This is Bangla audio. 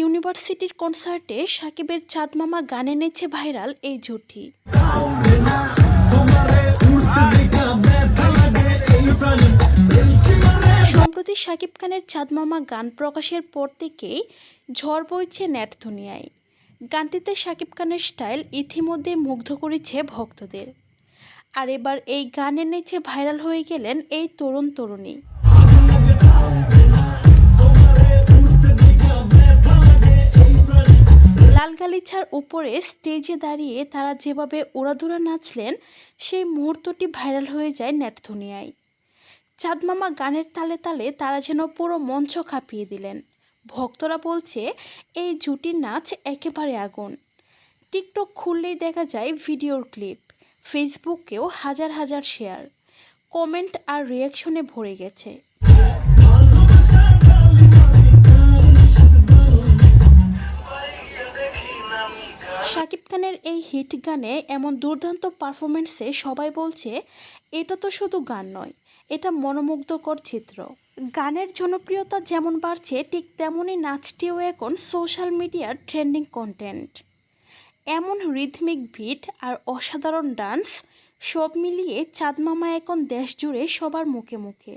ইউনিভার্সিটির কনসার্টে সাকিবের চাঁদমামা গান এনেছে ভাইরাল এই জুটি। সম্প্রতি সাকিব খানের চাঁদমামা গান প্রকাশের পর থেকেই ঝড় বইছে নেট দুনিয়ায়। গানটিতে সাকিব খানের স্টাইল ইতিমধ্যে মুগ্ধ করেছে ভক্তদের। আর এবার এই গান এনেছে ভাইরাল হয়ে গেলেন এই তরুণ তরুণী গালিচার উপরে স্টেজে দাঁড়িয়ে তারা যেভাবে উড়াধুরা নাচলেন, সেই মুহূর্তটি ভাইরাল হয়ে যায় নেট দুনিয়ায় চাঁদমামা গানের তালে তালে তারা যেন পুরো মঞ্চ কাঁপিয়ে দিলেন। ভক্তরা বলছে, এই জুটির নাচ একেবারে আগুন। টিকটক খুললেই দেখা যায় ভিডিওর ক্লিপ, ফেসবুকেও হাজার হাজার শেয়ার। কমেন্ট আর রিয়াকশনে ভরে গেছে। খানের এই হিট গানে এমন দুর্দান্ত পারফরমেন্সে সবাই বলছে, এটা তো শুধু গান নয়, এটা মনোমুগ্ধকর চিত্র। গানের জনপ্রিয়তা যেমন বাড়ছে, ঠিক তেমনই নাচটিও এখন সোশ্যাল মিডিয়ার ট্রেন্ডিং কন্টেন্ট এমন রিথমিক ভিট আর অসাধারণ ডান্স সব মিলিয়ে চাঁদমামা এখন দেশ জুড়ে সবার মুখে মুখে।